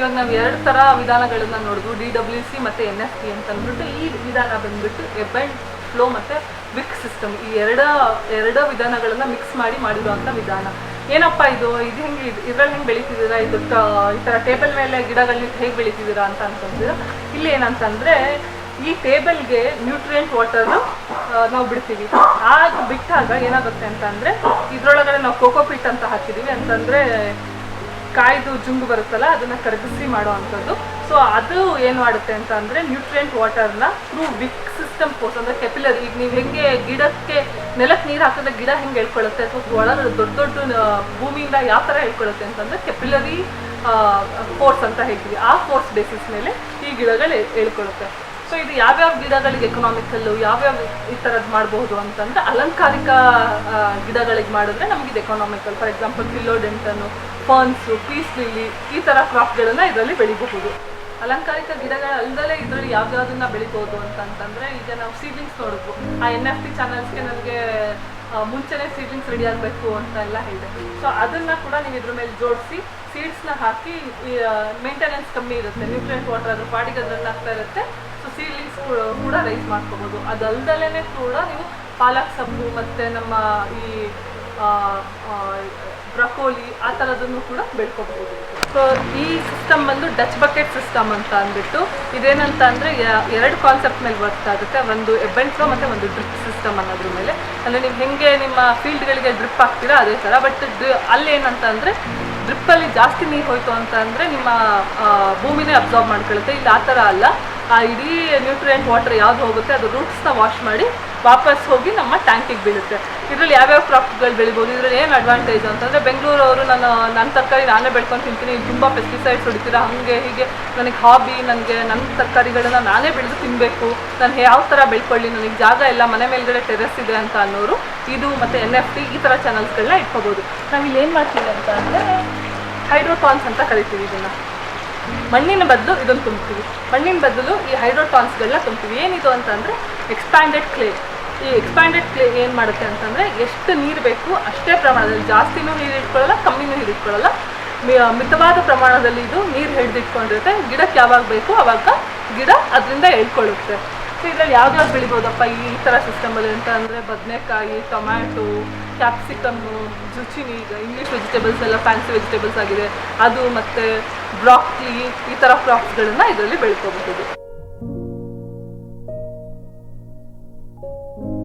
ಇವಾಗ ನಾವು ಎರಡು ಥರ ವಿಧಾನಗಳನ್ನ ನೋಡಿದ್ವು. ಡಿ ಡಬ್ಲ್ಯೂ ಸಿ ಮತ್ತು ಎನ್ ಎಸ್ ಟಿ ಅಂತ ಅಂದ್ಬಿಟ್ಟು ಈ ವಿಧಾನ ಬಂದ್ಬಿಟ್ಟು ಎಬ್ ಆ್ಯಂಡ್ ಫ್ಲೋ ಮತ್ತು ವಿಕ್ ಸಿಸ್ಟಮ್ ಈ ಎರಡ, ಎರಡು ವಿಧಾನಗಳನ್ನು ಮಿಕ್ಸ್ ಮಾಡಿ ಮಾಡಿರುವಂಥ ವಿಧಾನ. ಏನಪ್ಪ ಇದು? ಇದು ಹೆಂಗೆ ಇದ್ರಲ್ಲಿ ಹೆಂಗೆ ಬೆಳಿತಿದ್ದೀರಾ? ಇದು ಈ ಥರ ಟೇಬಲ್ ಮೇಲೆ ಗಿಡಗಳನ್ನ ಹೇಗೆ ಬೆಳಿತಿದ್ದೀರಾ ಅಂತ ಅಂತಂದ್ರೆ ಇಲ್ಲಿ ಏನಂತಂದರೆ ಈ ಟೇಬಲ್ಗೆ ನ್ಯೂಟ್ರಿಯೆಂಟ್ ವಾಟರ್ ನಾವು ಬಿಡ್ತೀವಿ. ಆಗ ಬಿಟ್ಟಾಗ ಏನಾಗುತ್ತೆ ಅಂತಂದರೆ ಇದ್ರೊಳಗಡೆ ನಾವು ಕೋಕೋಪಿಟ್ ಅಂತ ಹಾಕಿದ್ದೀವಿ ಅಂತಂದರೆ ಕಾಯ್ದು ಜುಂಗು ಬರುತ್ತಲ್ಲ, ಅದನ್ನ ಕರಗಿಸಿ ಮಾಡೋ ಅಂಥದ್ದು. ಸೊ ಅದು ಏನು ಮಾಡುತ್ತೆ ಅಂತ ಅಂದರೆ ನ್ಯೂಟ್ರಿಯೆಂಟ್ ವಾಟರ್ನ ಥ್ರೂ ವಿಕ್ ಸಿಸ್ಟಮ್ ಕೋರ್ಸ್ ಅಂದರೆ ಕೆಪಿಲರ್ ಈಗ ನೀವು ಹೆಂಗೆ ಗಿಡಕ್ಕೆ ನೆಲಕ್ಕೆ ನೀರು ಹಾಕಿದ್ರೆ ಗಿಡ ಹೆಂಗೆ ಹೇಳ್ಕೊಳ್ಳುತ್ತೆ? ಅಥವಾ ಒಳ ದೊಡ್ಡ ದೊಡ್ಡ ಭೂಮಿಯಿಂದ ಯಾವ ಥರ ಹೇಳ್ಕೊಳ್ಳುತ್ತೆ ಅಂತಂದರೆ ಕೆಪಿಲರಿ ಫೋರ್ಸ್ ಅಂತ ಹೇಳ್ತೀವಿ. ಆ ಫೋರ್ಸ್ ಬೇಸಿಸ್ ಮೇಲೆ ಈ ಗಿಡಗಳು ಹೇಳ್ಕೊಳ್ಳುತ್ತೆ. ಸೊ ಇದು ಯಾವ್ಯಾವ ಗಿಡಗಳಿಗೆ ಎಕನಾಮಿಕಲ್ಲು ಯಾವ್ಯಾವ ಈ ಥರದ್ದು ಮಾಡಬಹುದು ಅಂತಂದ್ರೆ, ಅಲಂಕಾರಿಕ ಗಿಡಗಳಿಗೆ ಮಾಡಿದ್ರೆ ನಮಗೆ ಇದು ಎಕನಾಮಿಕಲ್ ಫಾರ್ ಎಕ್ಸಾಂಪಲ್ ಫಿಲ್ಲೋಡೆಂಟನು ಫರ್ನ್ಸು ಪೀಸ್ ಲಿಲ್ಲಿ, ಈ ಥರ ಕ್ರಾಪ್ಗಳನ್ನು ಇದರಲ್ಲಿ ಬೆಳಿಬಹುದು. ಅಲಂಕಾರಿಕ ಗಿಡಗಳ ಅಲ್ಲದೆ ಇದರಲ್ಲಿ ಯಾವ್ಯಾವ್ದನ್ನ ಬೆಳಿಬೋದು ಅಂತಂತಂದರೆ, ಈಗ ನಾವು ಸೀಡ್ಲಿಂಗ್ಸ್ ನೋಡಬಹುದು ಆ ಎನ್ ಎಫ್ ಟಿ ಚಾನಲ್ಸ್ಗೆ ನನಗೆ ಮುಂಚೆನೇ ಸೀಡ್ಲಿಂಗ್ಸ್ ರೆಡಿ ಆಗಬೇಕು ಅಂತ ಎಲ್ಲ ಹೇಳಿದೆ ಸೊ ಅದನ್ನ ಕೂಡ ನೀವು ಇದ್ರ ಮೇಲೆ ಜೋಡಿಸಿ ಸೀಡ್ಸ್ನ ಹಾಕಿ ಮೇಂಟೆನೆನ್ಸ್ ಕಮ್ಮಿ ಇರುತ್ತೆ. ನ್ಯೂಟ್ರಿಯೆಂಟ್ ವಾಟರ್ ಅದ್ರ ಪಾಡಿಗೆ ಅದ್ರಲ್ಲಿ ಆಗ್ತಾ ಇರುತ್ತೆ. ಸೊ ಸೀಡ್ಲಿಂಗ್ಸ್ ಕೂಡ ರೈಸ್ ಮಾಡ್ಕೋಬೋದು. ಅದಲ್ದಲೇ ಕೂಡ ನೀವು ಪಾಲಕ್ ಸೊಪ್ಪು ಮತ್ತು ನಮ್ಮ ಈ ಬ್ರಕೋಲಿ ಆ ಥರದನ್ನು ಕೂಡ ಬೆಳ್ಕೋಬಹುದು ಸೊ ಈ ಸಿಸ್ಟಮ್ ಬಂದು ಡಚ್ ಬಕೆಟ್ ಸಿಸ್ಟಮ್ ಅಂತ ಅಂದ್ಬಿಟ್ಟು ಇದೇನಂತ ಅಂದರೆ ಎರಡು ಕಾನ್ಸೆಪ್ಟ್ ಮೇಲೆ ವರ್ಕ್ ಆಗುತ್ತೆ. ಒಂದು ಎಬ್ಬೆಂಟ್ ಫ್ಲೋ ಮತ್ತು ಒಂದು ಡ್ರಿಪ್ ಸಿಸ್ಟಮ್ ಅನ್ನೋದ್ರ ಮೇಲೆ. ಅಂದರೆ ನೀವು ಹೆಂಗೆ ನಿಮ್ಮ ಫೀಲ್ಡ್ಗಳಿಗೆ ಡ್ರಿಪ್ ಹಾಕ್ತೀರಾ ಅದೇ ಥರ ಬಟ್ ಅಲ್ಲಿ ಏನಂತ ಅಂದರೆ ಡ್ರಿಪ್ಪಲ್ಲಿ ಜಾಸ್ತಿ ನೀರು ಹೋಯಿತು ಅಂತ ಅಂದರೆ ನಿಮ್ಮ ಭೂಮಿನೇ ಅಬ್ಸಾರ್ಬ್ ಮಾಡ್ಕೊಳ್ಳುತ್ತೆ ಇಲ್ಲಿ, ಆ ಥರ ಅಲ್ಲ. ಆ ಇಡೀ ನ್ಯೂಟ್ರಿಯೆಂಟ್ ವಾಟರ್ ಯಾವ್ದು ಹೋಗುತ್ತೆ, ಅದು ರೂಟ್ಸ್ನ ವಾಶ್ ಮಾಡಿ ವಾಪಸ್ ಹೋಗಿ ನಮ್ಮ ಟ್ಯಾಂಕಿಗೆ ಬೀಳುತ್ತೆ. ಇದರಲ್ಲಿ ಯಾವ್ಯಾವ ಕ್ರಾಪ್ಗಳು ಬೆಳಿಬೋದು, ಇದರಲ್ಲಿ ಏನು ಅಡ್ವಾಂಟೇಜ್ ಅಂತಂದರೆ ಬೆಂಗಳೂರವರು ನಾನು ನನ್ನ ತರಕಾರಿ ನಾನೇ ಬೆಳ್ಕೊಂಡು ತಿಂತೀನಿ ತುಂಬ ಪೆಸ್ಟಿಸೈಡ್ಸ್ ಹೊಡಿತೀರಾ, ಹಾಗೆ ಹೀಗೆ, ನನಗೆ ಹಾಬಿ ನನಗೆ ನನ್ನ ತರಕಾರಿಗಳನ್ನ ನಾನೇ ಬೆಳೆದು ತಿನ್ನಬೇಕು ನಾನು ಯಾವ ಥರ ಬೆಳ್ಕೊಳ್ಳಿ, ನನಗೆ ಜಾಗ ಇಲ್ಲ, ಮನೆ ಮೇಲ್ಗಡೆ ಟೆರೆಸ್ ಇದೆ ಅಂತ ಅನ್ನೋರು, ಇದು ಮತ್ತು ಎನ್ ಎಫ್ ಟಿ ಈ ಥರ ಚಾನಲ್ಸ್ಗಳನ್ನ ಇಟ್ಕೋಬೋದು. ನಾವು ಇಲ್ಲಿ ಏನು ಮಾಡ್ತೀವಿ ಅಂತ ಅಂದರೆ ಹೈಡ್ರೋಟಾನ್ಸ್ ಅಂತ ಕರಿತೀವಿ ಇದನ್ನು. ಮಣ್ಣಿನ ಬದಲು ಇದನ್ನು ತುಂಬ್ತೀವಿ. ಮಣ್ಣಿನ ಬದಲು ಈ ಹೈಡ್ರೋಟಾನ್ಸ್ಗಳನ್ನ ತುಂಬ್ತೀವಿ. ಏನಿದು ಅಂತಂದರೆ ಎಕ್ಸ್ಪ್ಯಾಂಡೆಡ್ ಕ್ಲೇ ಈ ಎಕ್ಸ್ಪ್ಯಾಂಡೆಡ್ ಕ್ಲೇ ಏನು ಮಾಡುತ್ತೆ ಅಂತಂದರೆ ಎಷ್ಟು ನೀರು ಬೇಕು ಅಷ್ಟೇ ಪ್ರಮಾಣದಲ್ಲಿ, ಜಾಸ್ತಿನೂ ನೀರು ಇಟ್ಕೊಳ್ಳಲ್ಲ, ಕಮ್ಮಿನೂ ಮಿ- ಮಿತವಾದ ಪ್ರಮಾಣದಲ್ಲಿ ಇದು ನೀರು ಹಿಡಿದಿಟ್ಕೊಂಡಿರುತ್ತೆ ಗಿಡಕ್ಕೆ ಯಾವಾಗ ಬೇಕು ಅವಾಗ ಗಿಡ ಅದರಿಂದ ಎಳ್ಕೊಳ್ಳುತ್ತೆ. ಸೊ ಇದರಲ್ಲಿ ಯಾವ್ದಾವ್ದು ಬೆಳಿಬೋದಪ್ಪ? ಈ ಥರ ಸಿಸ್ಟಮಲ್ಲಿ ಅಂತ ಅಂದರೆ ಬದನೆಕಾಯಿ, ಟೊಮ್ಯಾಟೊ, ಕ್ಯಾಪ್ಸಿಕಮ್ಮು ಜುಚಿನಿ ಈಗ ಇಂಗ್ಲೀಷ್ ವೆಜಿಟೇಬಲ್ಸ್ ಎಲ್ಲ ಫ್ಯಾನ್ಸಿ ವೆಜಿಟೇಬಲ್ಸ್ ಆಗಿದೆ. ಅದು ಮತ್ತು ಬ್ರಾಕ್ಲಿ ಈ ಥರ ಫ್ರಾಕ್ಸ್ಗಳನ್ನು ಇದರಲ್ಲಿ ಬೆಳ್ಕೋಬಹುದು.